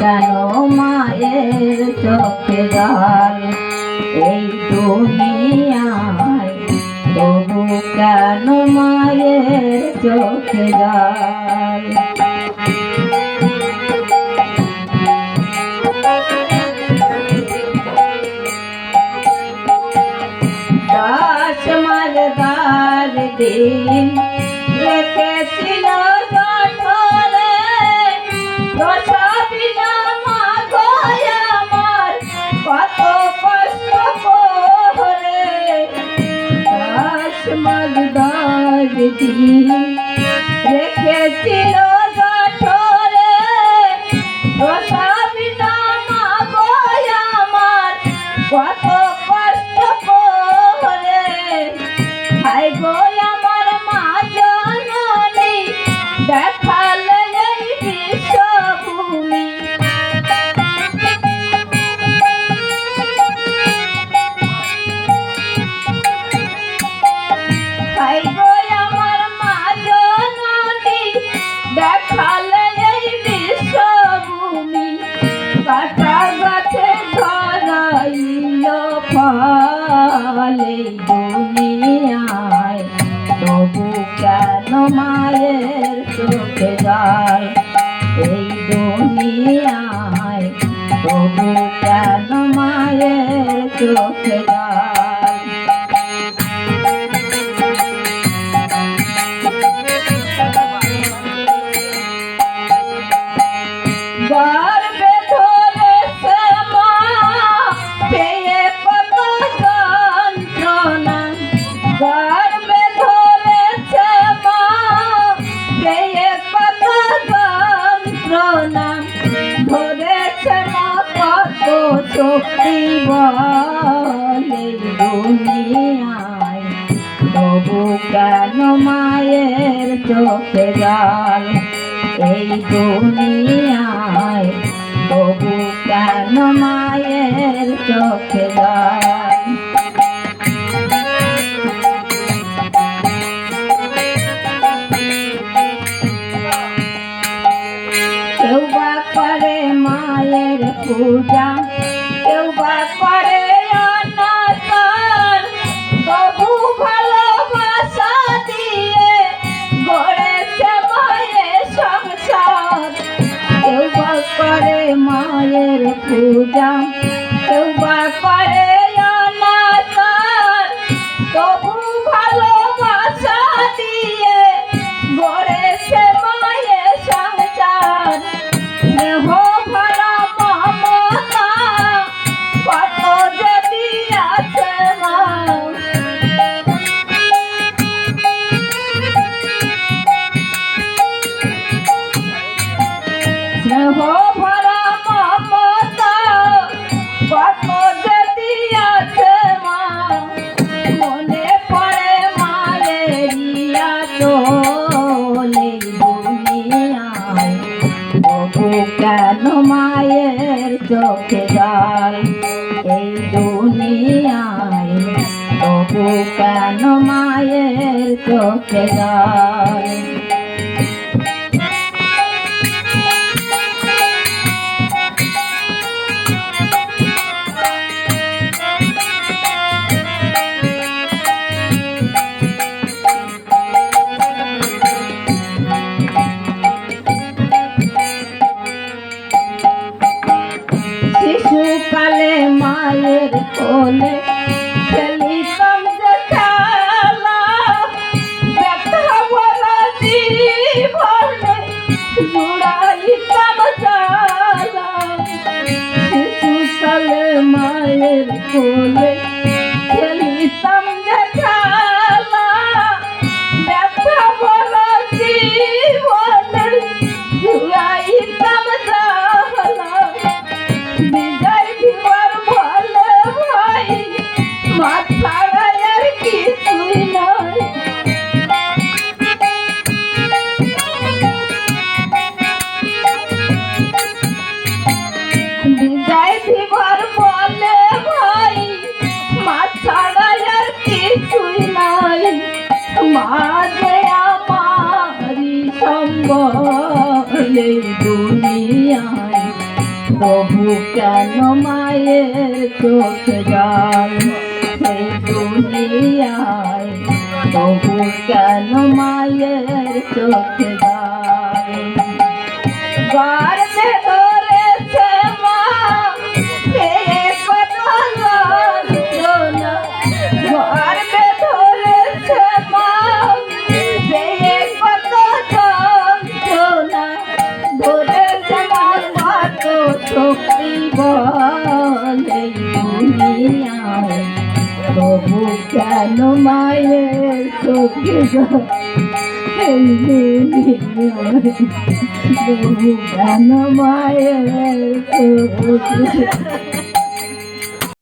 কেন মায়ের চোখে জল এই দুনিয়ায় তবু কেন মায়ের চোখে জল দশ মালদার দিন রেখেছিল মায়ের চোখে যায় এই দুনিয়ায় তবু শক্তি বলে দুনিয়ায়। তবু কেন মায়ের চোখে জল এই দুনিয়ায়? তবু কেন মায়ের চোখে জল? মায়ের পূজা। কেউ বা করে মায়ের কেউ মায়ের পূজা। কেউ বা করে কেন মায়ের চোখে জল। এই দুনিয়ায় তবু কেন মায়ের চোখে জল? কোলে প্রভু কেন মায়ের চোখ যায়? সেই দুনিয়ায় প্রভু কেন মায়ের চোখ যায়? মায়া